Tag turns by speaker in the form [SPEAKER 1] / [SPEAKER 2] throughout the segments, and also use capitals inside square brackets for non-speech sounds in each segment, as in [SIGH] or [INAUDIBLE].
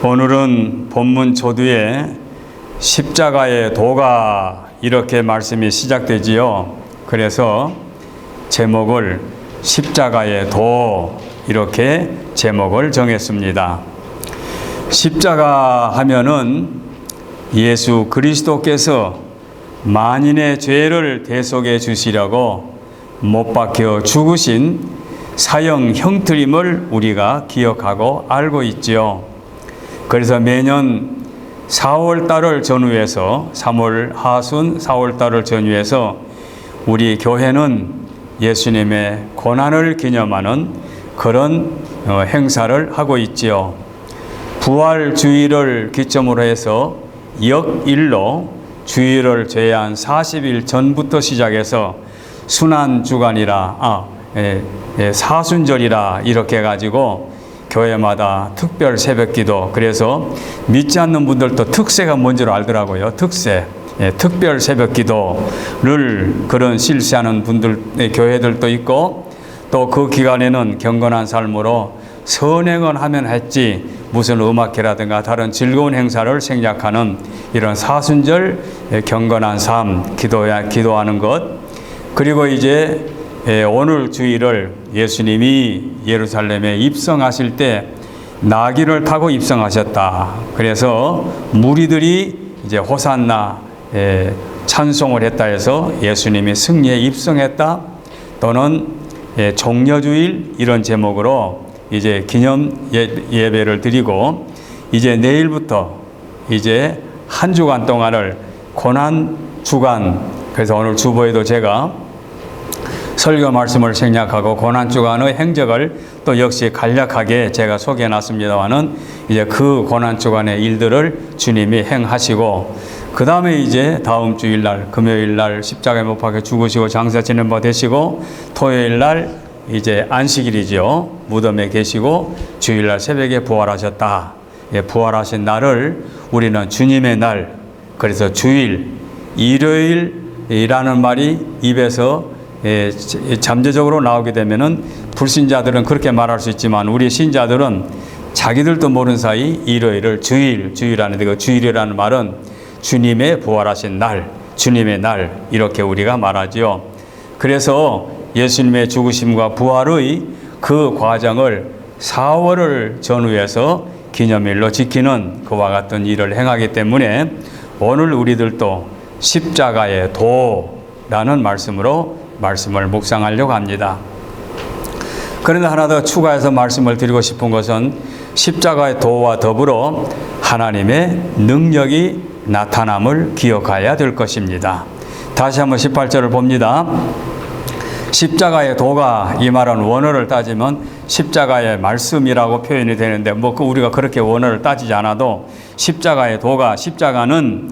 [SPEAKER 1] 오늘은 본문 조두에 십자가의 도가 이렇게 말씀이 시작되지요. 그래서 제목을 십자가의 도 이렇게 제목을 정했습니다. 십자가 하면은 예수 그리스도께서 만인의 죄를 대속해 주시려고 못 박혀 죽으신 사형 형틀임을 우리가 기억하고 알고 있지요. 그래서 매년 4월 달을 전후해서 3월 하순 4월 달을 전후해서 우리 교회는 예수님의 고난을 기념하는 그런 어, 행사를 하고 있지요. 부활 주일을 기점으로 해서 역일로 주일을 제한 40일 전부터 시작해서 순환 주간이라 아 예, 예, 사순절이라 이렇게 해 가지고 교회마다 특별 새벽기도 그래서 믿지 않는 분들도 특세가 뭔지를 알더라고요. 특세. 예, 특별 새벽 기도를 그런 실시하는 분들 의 교회들도 있고 또 그 기간에는 경건한 삶으로 선행은 하면 했지 무슨 음악회라든가 다른 즐거운 행사를 생략하는 이런 사순절 예, 경건한 삶 기도야 기도하는 것 그리고 이제 예, 오늘 주일을 예수님이 예루살렘에 입성하실 때 나귀를 타고 입성하셨다. 그래서 무리들이 이제 호산나 예, 찬송을 했다 해서 예수님이 승리에 입성했다 또는 예, 종려주일 이런 제목으로 이제 기념 예, 예배를 드리고 이제 내일부터 이제 한 주간 동안을 고난 주간 그래서 오늘 주보에도 제가 설교 말씀을 생략하고 고난 주간의 행적을 또 역시 간략하게 제가 소개해 놨습니다만은 이제 그 고난 주간의 일들을 주님이 행하시고 그 다음에 이제 다음 주일 날 금요일 날 십자가에 못 박혀 죽으시고 장사 지낸 바 되시고 토요일 날 이제 안식일이죠 무덤에 계시고 주일 날 새벽에 부활하셨다. 예, 부활하신 날을 우리는 주님의 날 그래서 주일 일요일이라는 말이 입에서 예, 잠재적으로 나오게 되면은 불신자들은 그렇게 말할 수 있지만 우리 신자들은 자기들도 모르는 사이 일요일을 주일, 주일하는데 그 주일이라는 말은 주님의 부활하신 날, 주님의 날 이렇게 우리가 말하지요. 그래서 예수님의 죽으심과 부활의 그 과정을 4월을 전후해서 기념일로 지키는 그와 같은 일을 행하기 때문에 오늘 우리들도 십자가의 도라는 말씀으로 말씀을 묵상하려고 합니다. 그런데 하나 더 추가해서 말씀을 드리고 싶은 것은 십자가의 도와 더불어 하나님의 능력이 나타남을 기억해야 될 것입니다. 다시 한번 18절을 봅니다. 십자가의 도가 이 말은 원어를 따지면 십자가의 말씀이라고 표현이 되는데 뭐그 우리가 그렇게 원어를 따지지 않아도 십자가의 도가 십자가는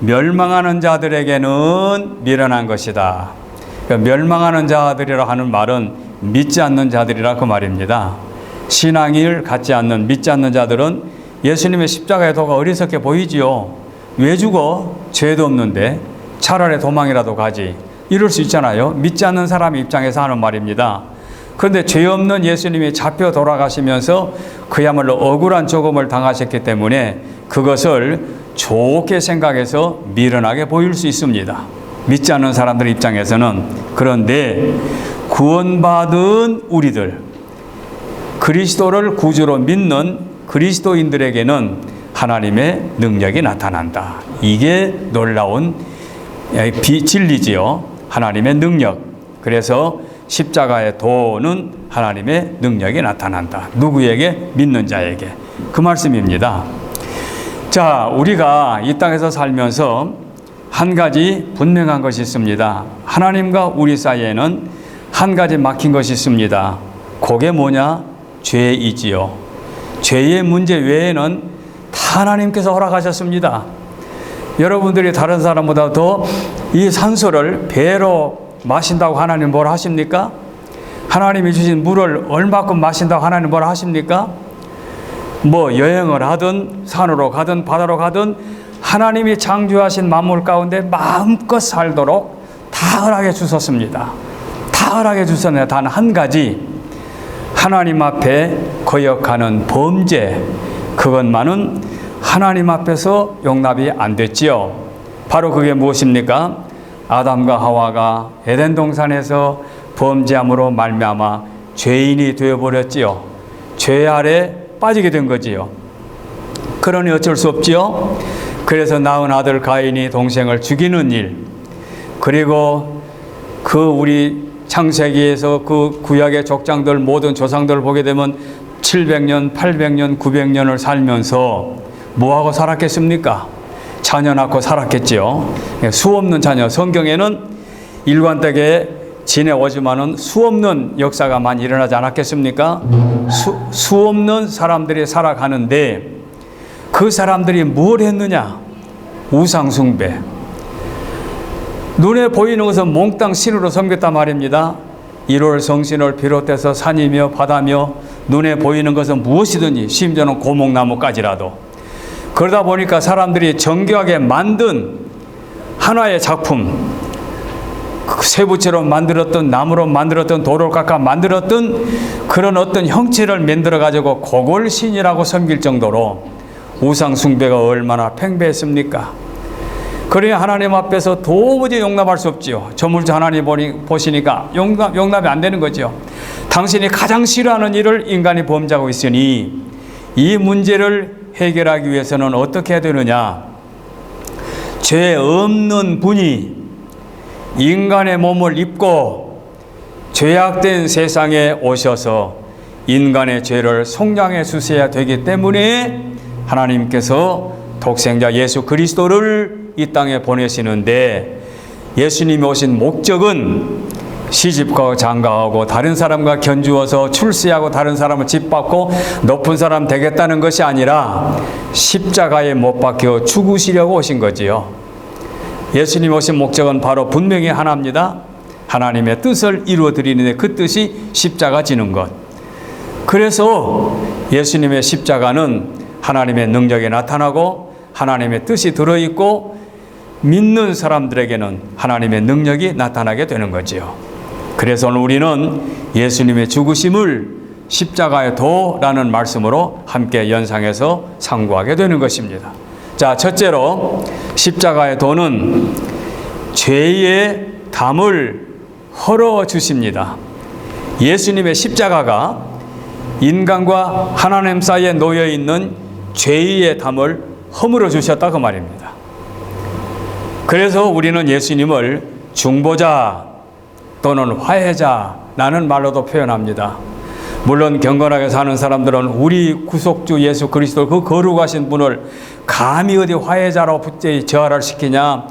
[SPEAKER 1] 멸망하는 자들에게는 미련한 것이다. 그러니까 멸망하는 자들이라 하는 말은 믿지 않는 자들이라 그 말입니다. 신앙을 갖지 않는 믿지 않는 자들은 예수님의 십자가의 도가 어리석게 보이지요. 왜 죽어? 죄도 없는데 차라리 도망이라도 가지. 이럴 수 있잖아요. 믿지 않는 사람 입장에서 하는 말입니다. 그런데 죄 없는 예수님이 잡혀 돌아가시면서 그야말로 억울한 조금을 당하셨기 때문에 그것을 좋게 생각해서 미련하게 보일 수 있습니다. 믿지 않는 사람들 입장에서는 그런데 구원받은 우리들 그리스도를 구주로 믿는 그리스도인들에게는 하나님의 능력이 나타난다. 이게 놀라운 비진리지요. 하나님의 능력. 그래서 십자가의 도는 하나님의 능력이 나타난다. 누구에게? 믿는 자에게. 그 말씀입니다. 자, 우리가 이 땅에서 살면서 한 가지 분명한 것이 있습니다. 하나님과 우리 사이에는 한 가지 막힌 것이 있습니다. 그게 뭐냐? 죄이지요. 죄의 문제 외에는 다 하나님께서 허락하셨습니다. 여러분들이 다른 사람보다 더 이 산소를 배로 마신다고 하나님 뭘 하십니까? 하나님이 주신 물을 얼마큼 마신다고 하나님 뭘 하십니까? 뭐 여행을 하든 산으로 가든 바다로 가든 하나님이 창조하신 만물 가운데 마음껏 살도록 다 허락해 주셨습니다. 다 허락해 주셨는데 단한 가지 하나님 앞에 거역하는 범죄 그것만은 하나님 앞에서 용납이 안 됐지요. 바로 그게 무엇입니까? 아담과 하와가 에덴 동산에서 범죄함으로 말미암아 죄인이 되어 버렸지요. 죄 아래 빠지게 된 거지요. 그러니 어쩔 수 없지요. 그래서 낳은 아들 가인이 동생을 죽이는 일, 그리고 그 우리 창세기에서 그 구약의 족장들 모든 조상들 보게 되면 700년, 800년, 900년을 살면서 뭐하고 살았겠습니까? 자녀 낳고 살았겠지요. 예, 수 없는 자녀. 성경에는 일관되게 지내오지만은 수 없는 역사가 많이 일어나지 않았겠습니까? 수, 수 없는 사람들이 살아가는데 그 사람들이 뭘 했느냐? 우상숭배. 눈에 보이는 것은 몽땅 신으로 섬겼단 말입니다. 1월 성신을 비롯해서 산이며 바다며 눈에 보이는 것은 무엇이든지 심지어는 고목나무까지라도 그러다 보니까 사람들이 정교하게 만든 하나의 작품 그 세부체로 만들었던 나무로 만들었던 돌을 깎아 만들었던 그런 어떤 형체를 만들어 가지고 그걸 신이라고 섬길 정도로 우상 숭배가 얼마나 팽배했습니까? 그러니 하나님 앞에서 도무지 용납할 수 없지요. 저물주 하나님 보니, 보시니까 용납, 용납이 안 되는 거죠. 당신이 가장 싫어하는 일을 인간이 범죄하고 있으니 이 문제를 해결하기 위해서는 어떻게 해야 되느냐? 죄 없는 분이 인간의 몸을 입고 죄악된 세상에 오셔서 인간의 죄를 속량해 주셔야 되기 때문에 하나님께서 독생자 예수 그리스도를 이 땅에 보내시는데 예수님이 오신 목적은 시집가고 장가하고 다른 사람과 견주어서 출세하고 다른 사람을 짓밟고 높은 사람 되겠다는 것이 아니라 십자가에 못 박혀 죽으시려고 오신 거지요. 예수님 오신 목적은 바로 분명히 하나입니다. 하나님의 뜻을 이루어 드리는데 그 뜻이 십자가 지는 것. 그래서 예수님의 십자가는 하나님의 능력에 나타나고 하나님의 뜻이 들어있고 믿는 사람들에게는 하나님의 능력이 나타나게 되는 거지요. 그래서 우리는 예수님의 죽으심을 십자가의 도라는 말씀으로 함께 연상해서 상고하게 되는 것입니다. 자, 첫째로 십자가의 도는 죄의 담을 헐어 주십니다. 예수님의 십자가가 인간과 하나님 사이에 놓여 있는 죄의 담을 허물어 주셨다 그 말입니다. 그래서 우리는 예수님을 중보자 또는 화해자라는 말로도 표현합니다. 물론 경건하게 사는 사람들은 우리 구속주 예수 그리스도 그 거룩하신 분을 감히 어디 화해자로 붙지 저하를 시키냐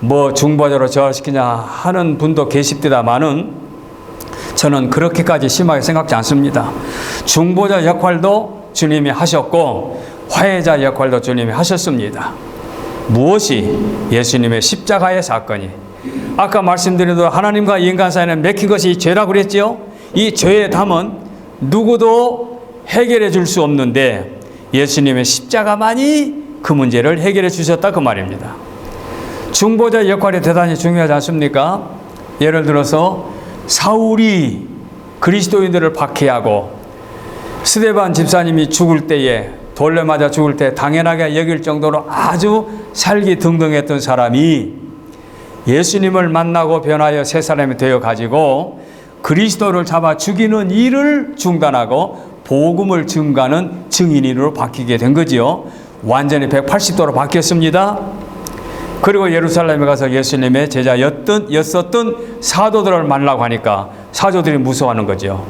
[SPEAKER 1] 뭐 중보자로 저하시키냐 하는 분도 계십니다만은 저는 그렇게까지 심하게 생각지 않습니다. 중보자 역할도 주님이 하셨고 화해자 역할도 주님이 하셨습니다. 무엇이 예수님의 십자가의 사건이 아까 말씀드린 대로 하나님과 인간 사이에 맥힌 것이 죄라고 그랬지요. 이 죄의 담은 누구도 해결해 줄 수 없는데 예수님의 십자가만이 그 문제를 해결해 주셨다 그 말입니다. 중보자 역할이 대단히 중요하지 않습니까? 예를 들어서 사울이 그리스도인들을 박해하고 스데반 집사님이 죽을 때에 돌려 맞아 죽을 때 당연하게 여길 정도로 아주 살기 등등했던 사람이 예수님을 만나고 변하여 새 사람이 되어 가지고 그리스도를 잡아 죽이는 일을 중단하고 복음을 증가하는 증인으로 바뀌게 된 거지요. 완전히 180도로 바뀌었습니다. 그리고 예루살렘에 가서 예수님의 제자였던 였었던 사도들을 만나고 하니까 사도들이 무서워하는 거죠.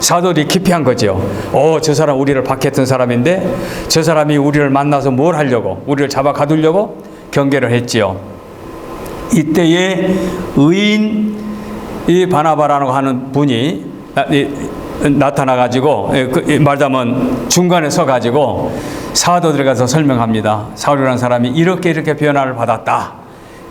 [SPEAKER 1] 사도들이 기피한 거죠. 어, 저 사람 우리를 박했던 사람인데 저 사람이 우리를 만나서 뭘 하려고 우리를 잡아 가두려고 경계를 했지요. 이때에 의인 이 바나바라고 하는 분이 나타나 가지고 그 말하자면 중간에 서 가지고 사도들에 가서 설명합니다. 사울이라는 사람이 이렇게 이렇게 변화를 받았다.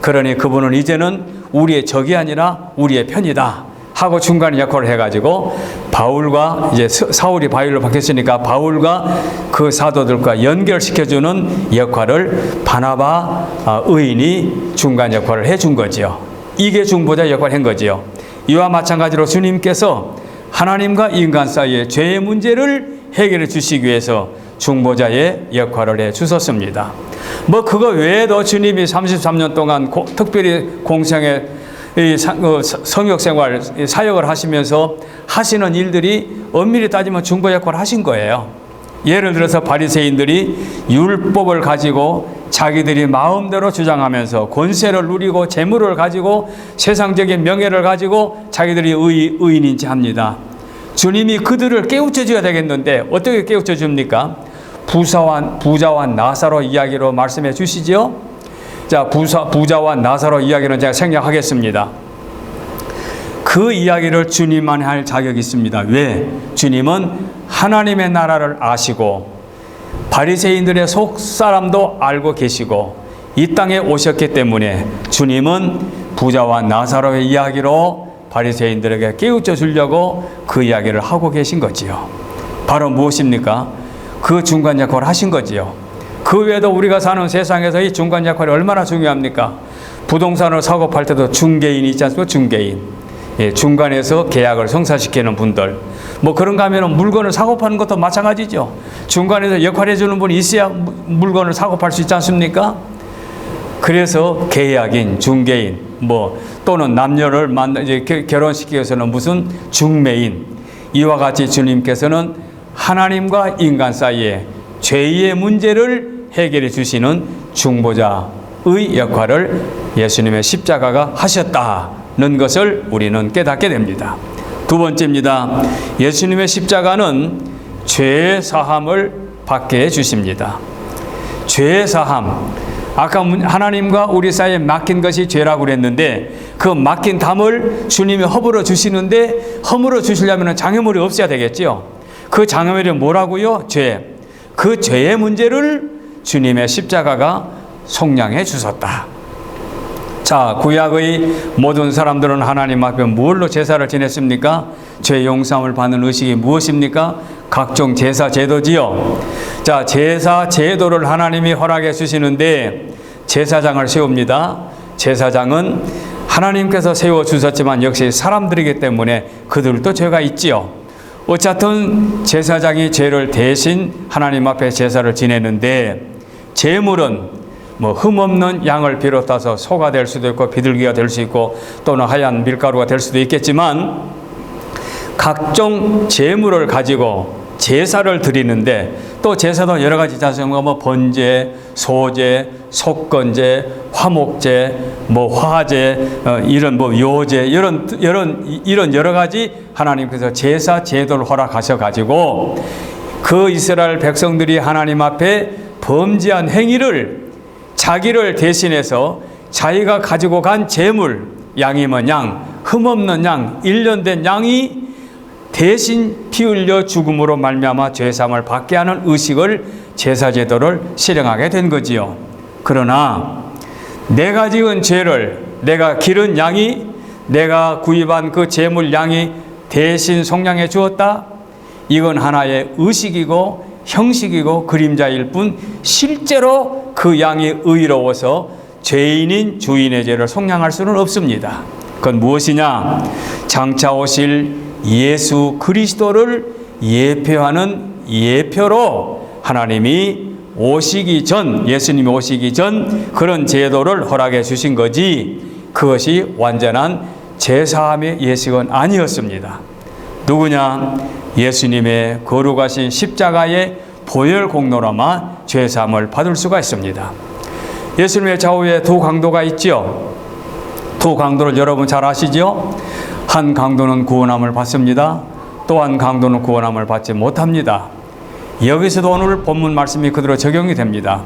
[SPEAKER 1] 그러니 그분은 이제는 우리의 적이 아니라 우리의 편이다. 하고 중간에 역할을 해가지고 바울과 이제 사울이 바울로 바뀌었으니까 바울과 그 사도들과 연결시켜주는 역할을 바나바 아, 의인이 중간 역할을 해준 거지요. 이게 중보자 역할을 한 거지요. 이와 마찬가지로 주님께서 하나님과 인간 사이의 죄의 문제를 해결해 주시기 위해서 중보자의 역할을 해 주셨습니다. 뭐 그거 외에도 주님이 33년 동안 고, 특별히 공생에 성역 생활 이 사역을 하시면서 하시는 일들이 엄밀히 따지면 중보 역할을 하신 거예요. 예를 들어서 바리새인들이 율법을 가지고 자기들이 마음대로 주장하면서 권세를 누리고 재물을 가지고 세상적인 명예를 가지고 자기들이 의, 의인인지 합니다. 주님이 그들을 깨우쳐 줘야 되겠는데 어떻게 깨우쳐 줍니까? 부사와 부자와 나사로 이야기로 말씀해 주시죠. 자, 부사, 부자와 나사로 이야기는 제가 생략하겠습니다. 그 이야기를 주님만 할 자격이 있습니다. 왜? 주님은 하나님의 나라를 아시고 바리새인들의 속 사람도 알고 계시고 이 땅에 오셨기 때문에 주님은 부자와 나사로의 이야기로 바리새인들에게 깨우쳐 주려고 그 이야기를 하고 계신 거지요. 바로 무엇입니까? 그 중간 역할을 하신 거지요. 그 외에도 우리가 사는 세상에서 이 중간 역할이 얼마나 중요합니까? 부동산을 사고 팔 때도 중개인이 있지 않습니까? 중개인. 예, 중간에서 계약을 성사시키는 분들. 뭐 그런가 하면 물건을 사고 파는 것도 마찬가지죠. 중간에서 역할해 주는 분이 있어야 무- 물건을 사고 팔 수 있지 않습니까? 그래서 계약인, 중개인, 뭐 또는 남녀를 만나 이제 겨- 결혼시키기 위해서는 무슨 중매인 이와 같이 주님께서는 하나님과 인간 사이에 죄의 문제를 해결해 주시는 중보자의 역할을 예수님의 십자가가 하셨다는 것을 우리는 깨닫게 됩니다. 두 번째입니다. 예수님의 십자가는 죄의 사함을 받게 해 주십니다. 죄의 사함. 아까 문- 하나님과 우리 사이에 맡긴 것이 죄라고 그랬는데 그 맡긴 담을 주님이 허물어 주시는데 허물어 주시려면 장애물이 없어야 되겠지요. 그 장애물이 뭐라고요? 죄. 그 죄의 문제를 주님의 십자가가 속량해 주셨다. 자, 구약의 모든 사람들은 하나님 앞에 무엇로 제사를 지냈습니까? 죄 용서함을 받는 의식이 무엇입니까? 각종 제사 제도지요. 자, 제사 제도를 하나님이 허락해 주시는데 제사장을 세웁니다. 제사장은 하나님께서 세워 주셨지만 역시 사람들이기 때문에 그들도 죄가 있지요. 어쨌든 제사장이 죄를 대신 하나님 앞에 제사를 지내는데 제물은 뭐 흠없는 양을 비롯해서 소가 될 수도 있고 비둘기가 될 수 있고 또는 하얀 밀가루가 될 수도 있겠지만 각종 제물을 가지고 제사를 드리는데 또 제사도 여러 가지 자성어 뭐 번제, 소제, 속건제, 화목제, 뭐 화제, 어, 이런 뭐 요제 이런 이런 이런 여러 가지 하나님께서 제사 제도를 허락하셔 가지고 그 이스라엘 백성들이 하나님 앞에 범죄한 행위를 자기를 대신해서 자기가 가지고 간 재물, 양이면 양, 흠없는 양, 일련된 양이 대신 피 흘려 죽음으로 말미암아 죄사함을 받게 하는 의식을 제사 제도를 실행하게 된 거지요. 그러나 내가 지은 죄를 내가 기른 양이 내가 구입한 그 재물 양이 대신 속량해 주었다. 이건 하나의 의식이고 형식이고 그림자일 뿐 실제로 그 양이 의로워서 죄인인 주인의 죄를 속량할 수는 없습니다. 그건 무엇이냐? 장차 오실 예수 그리스도를 예표하는 예표로 하나님이 오시기 전, 예수님이 오시기 전 그런 제도를 허락해 주신 거지 그것이 완전한 제사함의 예식은 아니었습니다. 누구냐? 예수님의 거룩하신 십자가의 보혈 공로로만 죄 사함을 받을 수가 있습니다. 예수님의 좌우에 두 강도가 있지요. 두 강도를 여러분 잘 아시지요? 한 강도는 구원함을 받습니다. 또한 강도는 구원함을 받지 못합니다. 여기서도 오늘 본문 말씀이 그대로 적용이 됩니다.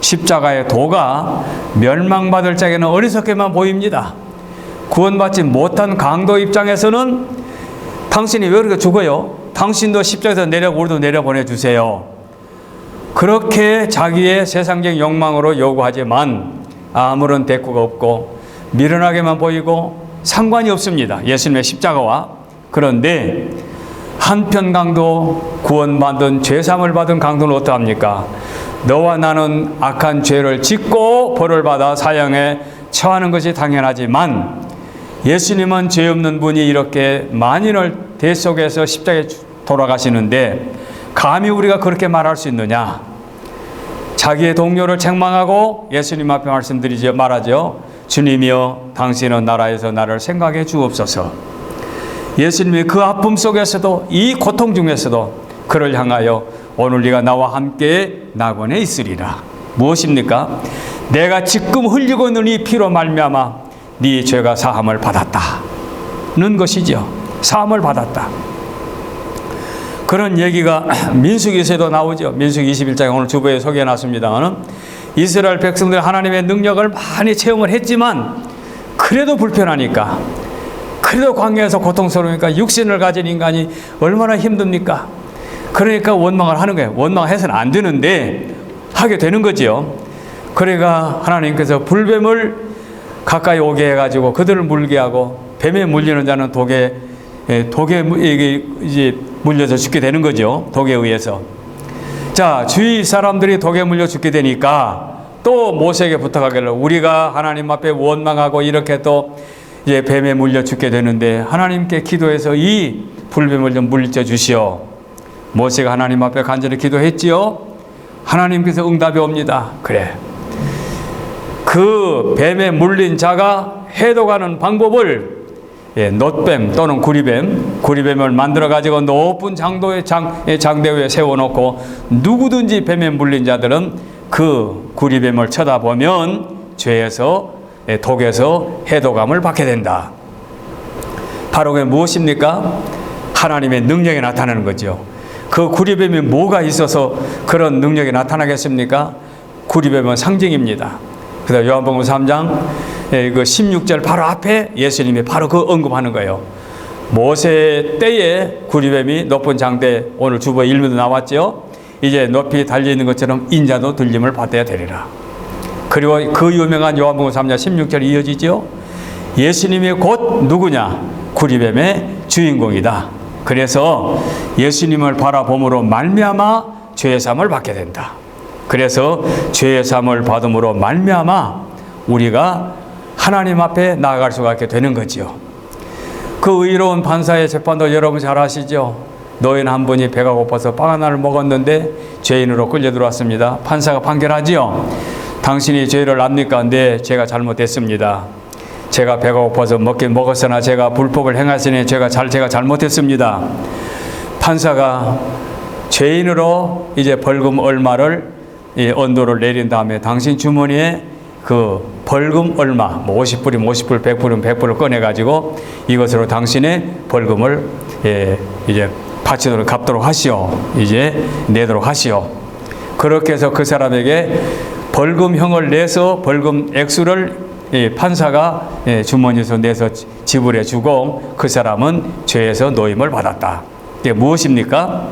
[SPEAKER 1] 십자가의 도가 멸망받을 자에게는 어리석게만 보입니다. 구원받지 못한 강도 입장에서는 당신이 왜 그렇게 죽어요? 당신도 십자가에서 내려 우리도 내려 보내주세요. 그렇게 자기의 세상적 욕망으로 요구하지만 아무런 대꾸가 없고 미련하게만 보이고 상관이 없습니다. 예수님의 십자가와. 그런데 한편 강도 구원받은 죄삼을 받은 강도는 어떠합니까? 너와 나는 악한 죄를 짓고 벌을 받아 사형에 처하는 것이 당연하지만 예수님은 죄 없는 분이 이렇게 만인을 대속해서 십자가에 돌아가시는데 감히 우리가 그렇게 말할 수 있느냐? 자기의 동료를 책망하고 예수님 앞에 말씀드리죠 말하죠. 주님이여 당신은 나라에서 나를 생각해 주옵소서. 예수님이 그 아픔 속에서도 이 고통 중에서도 그를 향하여 오늘 네가 나와 함께 낙원에 있으리라. 무엇입니까? 내가 지금 흘리고 있는 이 피로 말미암아 네 죄가 사함을 받았다는 것이죠. 사함을 받았다. 그런 얘기가 [CLEARS THROAT] 민수기에서도 나오죠. 민수기 21장에 오늘 주보에 소개해 놨습니다만은 이스라엘 백성들 하나님의 능력을 많이 체험을 했지만 그래도 불편하니까 그래도 광야에서 고통스러우니까 육신을 가진 인간이 얼마나 힘듭니까? 그러니까 원망을 하는 거예요. 원망해서는 안 되는데 하게 되는 거죠. 그러니까 하나님께서 불뱀을 가까이 오게 해가지고 그들을 물게 하고 뱀에 물리는 자는 독에 예, 독에 무- 이게 이제 물려서 죽게 되는 거죠. 독에 의해서. 자, 주위 사람들이 독에 물려 죽게 되니까 또 모세에게 부탁하기를 우리가 하나님 앞에 원망하고 이렇게 또 이제 뱀에 물려 죽게 되는데 하나님께 기도해서 이 불뱀을 좀 물려 주시오. 모세가 하나님 앞에 간절히 기도했지요. 하나님께서 응답이 옵니다. 그래. 그 뱀에 물린 자가 해독하는 방법을 예, 놋뱀 또는 구리뱀, 구리뱀을 만들어 가지고 높은 장도의 장, 예, 장대 위에 세워놓고 누구든지 뱀에 물린 자들은 그 구리뱀을 쳐다보면 죄에서 예, 독에서 해독감을 받게 된다. 바로 그게 무엇입니까? 하나님의 능력이 나타나는 거죠. 그 구리뱀이 뭐가 있어서 그런 능력이 나타나겠습니까? 구리뱀은 상징입니다. 그래서 요한복음 3장 예, 그 16절 바로 앞에 예수님이 바로 그 언급하는 거예요. 모세 때에 구리뱀이 높은 장대 오늘 주보 일면도 나왔죠. 이제 높이 달려 있는 것처럼 인자도 들림을 받아야 되리라. 그리고 그 유명한 요한복음 3장 16절 이어지죠. 예수님이 곧 누구냐? 구리뱀의 주인공이다. 그래서 예수님을 바라봄으로 말미암아 죄의 삶을 받게 된다. 그래서 죄의 삶을 받음으로 말미암아 우리가 하나님 앞에 나아갈 수가 있게 되는 거지요. 그 의로운 판사의 재판도 여러분 잘 아시죠? 노인 한 분이 배가 고파서 빵 하나를 먹었는데 죄인으로 끌려 들어왔습니다. 판사가 판결하지요. 당신이 죄를 압니까? 네, 제가 잘못했습니다. 제가 배가 고파서 먹긴 먹었으나 제가 불법을 행하시니 제가 잘 제가 잘못했습니다. 판사가 죄인으로 이제 벌금 얼마를 이 언도를 내린 다음에 당신 주머니에 그 벌금 얼마, 뭐 50불이면 50불, 100불이면 100불을 꺼내 가지고 이것으로 당신의 벌금을 예, 이제 바치도록 갚도록 하시오. 이제 내도록 하시오. 그렇게 해서 그 사람에게 벌금형을 내서 벌금 액수를 이 판사가 예, 주머니에서 내서 지- 지불해 주고 그 사람은 죄에서 노임을 받았다. 이게 무엇입니까?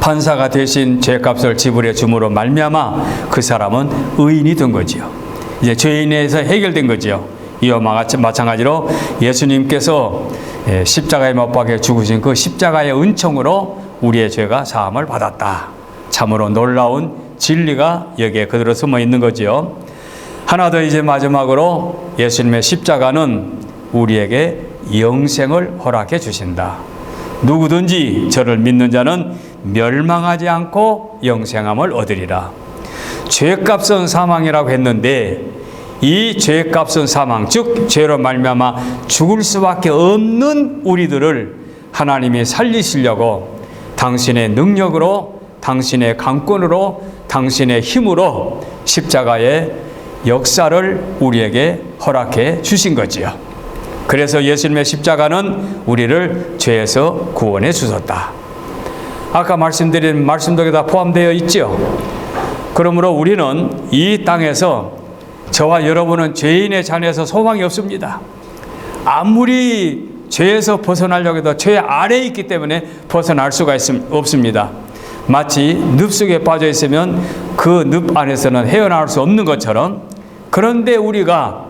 [SPEAKER 1] 판사가 대신 죄값을 지불해 줌으로 말미암아 그 사람은 의인이 된 거지요. 이제 죄인에서 해결된 거지요. 이와 마찬가지로 예수님께서 예, 십자가에 못 박혀 죽으신 그 십자가의 은총으로 우리의 죄가 사함을 받았다. 참으로 놀라운 진리가 여기에 그대로 숨어 있는 거지요. 하나 더 이제 마지막으로 예수님의 십자가는 우리에게 영생을 허락해 주신다. 누구든지 저를 믿는 자는 멸망하지 않고 영생함을 얻으리라. 죄값은 사망이라고 했는데 이 죄값은 사망, 즉 죄로 말미암아 죽을 수밖에 없는 우리들을 하나님이 살리시려고 당신의 능력으로, 당신의 강권으로, 당신의 힘으로 십자가의 역사를 우리에게 허락해 주신 거지요. 그래서 예수님의 십자가는 우리를 죄에서 구원해 주셨다. 아까 말씀드린 말씀들에 다 포함되어 있죠. 그러므로 우리는 이 땅에서 저와 여러분은 죄인의 잔에서 소망이 없습니다. 아무리 죄에서 벗어나려고 해도 죄 아래에 있기 때문에 벗어날 수가 있음, 없습니다. 마치 늪 속에 빠져 있으면 그 늪 안에서는 헤어나올 수 없는 것처럼 그런데 우리가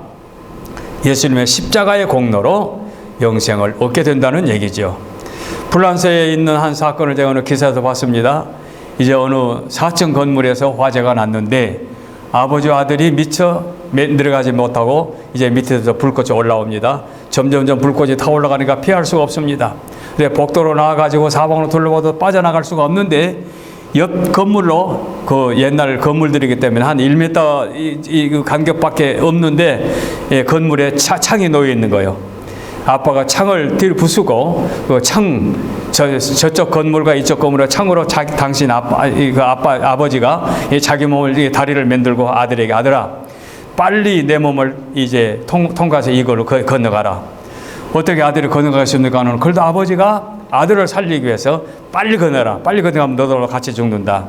[SPEAKER 1] 예수님의 십자가의 공로로 영생을 얻게 된다는 얘기죠. 불란서에 있는 한 사건을 제가 어느 기사에서 봤습니다. 이제 어느 4층 건물에서 화재가 났는데 아버지와 아들이 미처 매- 내려가지 못하고 이제 밑에서 불꽃이 올라옵니다. 점점점 불꽃이 타올라가니까 피할 수가 없습니다. 근데 복도로 나와가지고 사방으로 둘러봐도 빠져나갈 수가 없는데 옆 건물로 그 옛날 건물들이기 때문에 한 1m 이, 이, 그 간격밖에 없는데 예, 건물에 차, 창이 놓여 있는 거예요. 아빠가 창을 뒤로 부수고 그 창 저, 저쪽 건물과 이쪽 건물에 창으로 자기 당신 아빠 이, 그 아빠 아버지가 이 자기 몸을 이 다리를 만들고 아들에게 아들아 빨리 내 몸을 이제 통, 통과해서 이걸로 거- 건너가라. 어떻게 아들이 건너가겠습니까? 하는 그래도 아버지가 아들을 살리기 위해서 빨리 건너라. 빨리 건너가면 너도 같이 죽는다.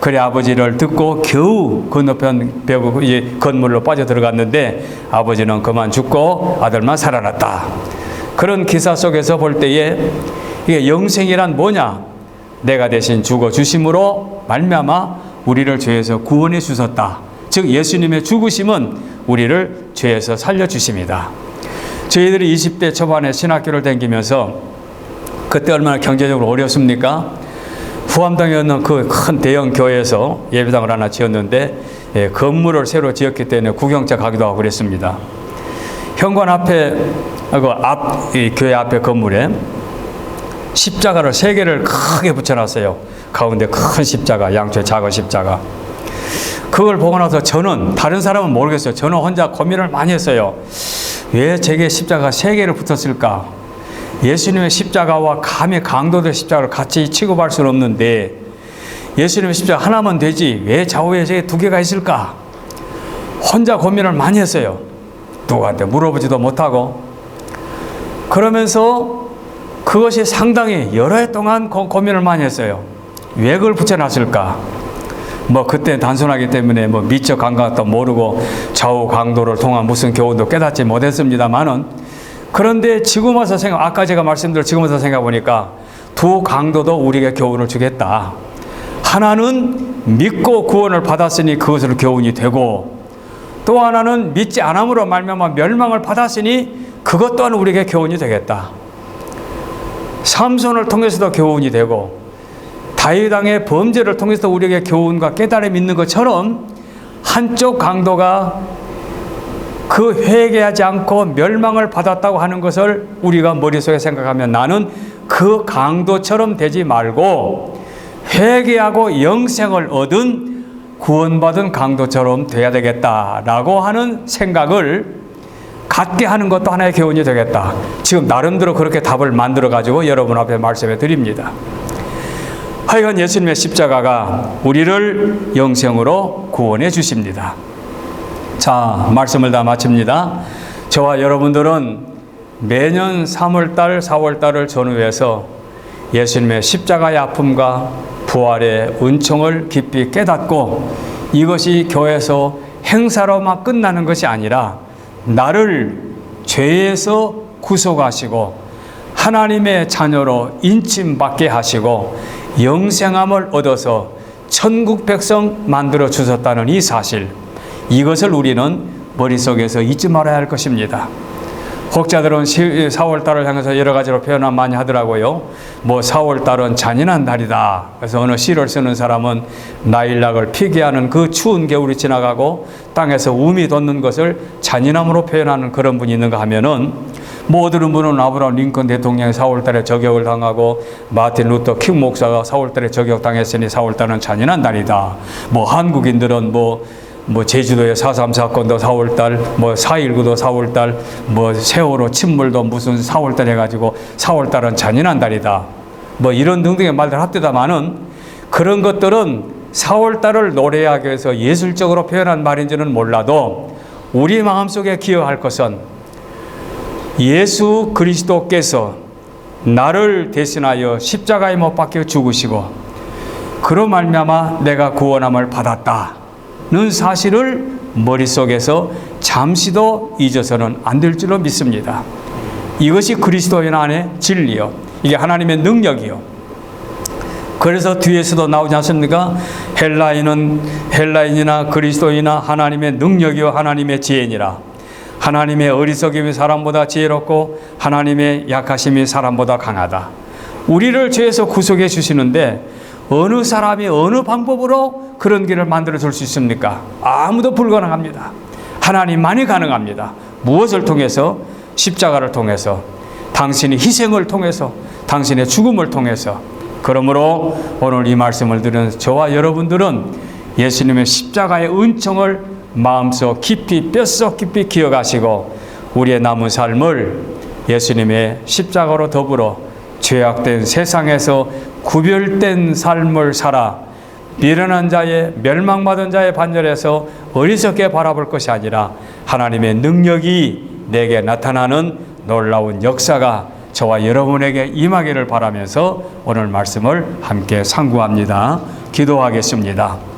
[SPEAKER 1] 그래 아버지를 듣고 겨우 건너편 벽이 건물로 빠져 들어갔는데 아버지는 그만 죽고 아들만 살아났다. 그런 기사 속에서 볼 때에 이게 영생이란 뭐냐? 내가 대신 죽어 주심으로 말미암아 우리를 죄에서 구원해 주셨다. 즉 예수님의 죽으심은 우리를 죄에서 살려 주십니다. 저희들이 20대 초반에 신학교를 다니면서 그때 얼마나 경제적으로 어렵습니까? 후암동에 있는 그 큰 대형 교회에서 예배당을 하나 지었는데 예, 건물을 새로 지었기 때문에 구경자 가기도 하고 그랬습니다. 현관 앞에 그 앞 교회 앞에 건물에 십자가를 세 개를 크게 붙여놨어요. 가운데 큰 십자가, 양쪽에 작은 십자가. 그걸 보고 나서 저는 다른 사람은 모르겠어요. 저는 혼자 고민을 많이 했어요. 왜 제게 십자가 세 개를 붙었을까? 예수님의 십자가와 감히 강도의 십자가를 같이 취급할 수는 없는데 예수님의 십자가 하나만 되지 왜 좌우에 두 개가 있을까? 혼자 고민을 많이 했어요. 누구한테 물어보지도 못하고 그러면서 그것이 상당히 여러 해 동안 고, 고민을 많이 했어요. 왜 그걸 붙여놨을까? 뭐 그때 단순하기 때문에 뭐 미적 감각도 모르고 좌우 강도를 통한 무슨 교훈도 깨닫지 못했습니다만은 그런데 지금 와서 생각 아까 제가 말씀드린 지금 와서 생각 보니까 두 강도도 우리에게 교훈을 주겠다. 하나는 믿고 구원을 받았으니 그것으로 교훈이 되고 또 하나는 믿지 않음으로 말미암아 멸망을 받았으니 그것 또한 우리에게 교훈이 되겠다. 삼손을 통해서도 교훈이 되고 다윗 왕의 범죄를 통해서 우리에게 교훈과 깨달음이 있는 것처럼 한쪽 강도가 그 회개하지 않고 멸망을 받았다고 하는 것을 우리가 머릿속에 생각하면 나는 그 강도처럼 되지 말고 회개하고 영생을 얻은 구원받은 강도처럼 돼야 되겠다라고 하는 생각을 갖게 하는 것도 하나의 교훈이 되겠다. 지금 나름대로 그렇게 답을 만들어 가지고 여러분 앞에 말씀해 드립니다. 하여간 예수님의 십자가가 우리를 영생으로 구원해 주십니다. 자, 말씀을 다 마칩니다. 저와 여러분들은 매년 3월달, 4월달을 전후해서 예수님의 십자가의 아픔과 부활의 은총을 깊이 깨닫고 이것이 교회에서 행사로만 끝나는 것이 아니라 나를 죄에서 구속하시고 하나님의 자녀로 인침받게 하시고 영생함을 얻어서 천국 백성 만들어 주셨다는 이 사실 이것을 우리는 머릿속에서 잊지 말아야 할 것입니다. 혹자들은 4월 달을 향해서 여러 가지로 표현을 많이 하더라고요. 뭐 4월 달은 잔인한 달이다. 그래서 어느 시를 쓰는 사람은 나일락을 피기하는 그 추운 겨울이 지나가고 땅에서 움이 돋는 것을 잔인함으로 표현하는 그런 분이 있는가 하면은 뭐 어떤 분은 아브라함 링컨 대통령이 4월 달에 저격을 당하고 마틴 루터 킹 목사가 4월 달에 저격 당했으니 4월 달은 잔인한 달이다. 뭐 한국인들은 뭐 뭐 제주도의 4.3 사건도 4월달, 뭐 4.19도 4월달, 뭐 세월호 침몰도 무슨 4월달 해가지고 4월달은 잔인한 달이다. 뭐 이런 등등의 말들 합디다마는 그런 것들은 4월달을 노래하기 위해서 예술적으로 표현한 말인지는 몰라도 우리 마음속에 기억할 것은 예수 그리스도께서 나를 대신하여 십자가에 못 박혀 죽으시고 그로 말미암아 내가 구원함을 받았다 는 사실을 머릿속에서 잠시도 잊어서는 안 될 줄로 믿습니다. 이것이 그리스도인 안의 진리요. 이게 하나님의 능력이요. 그래서 뒤에서도 나오지 않습니까? 헬라인은 헬라인이나 그리스도이나 하나님의 능력이요 하나님의 지혜니라. 하나님의 어리석임이 사람보다 지혜롭고 하나님의 약하심이 사람보다 강하다. 우리를 죄에서 구속해 주시는데 어느 사람이 어느 방법으로 그런 길을 만들어 줄 수 있습니까? 아무도 불가능합니다. 하나님만이 가능합니다. 무엇을 통해서 십자가를 통해서 당신의 희생을 통해서 당신의 죽음을 통해서 그러므로 오늘 이 말씀을 들은 저와 여러분들은 예수님의 십자가의 은총을 마음속 깊이 뼛속 깊이 기억하시고 우리의 남은 삶을 예수님의 십자가로 더불어 죄악된 세상에서 구별된 삶을 살아 미련한 자의 멸망받은 자의 반열에서 어리석게 바라볼 것이 아니라 하나님의 능력이 내게 나타나는 놀라운 역사가 저와 여러분에게 임하기를 바라면서 오늘 말씀을 함께 상고합니다. 기도하겠습니다.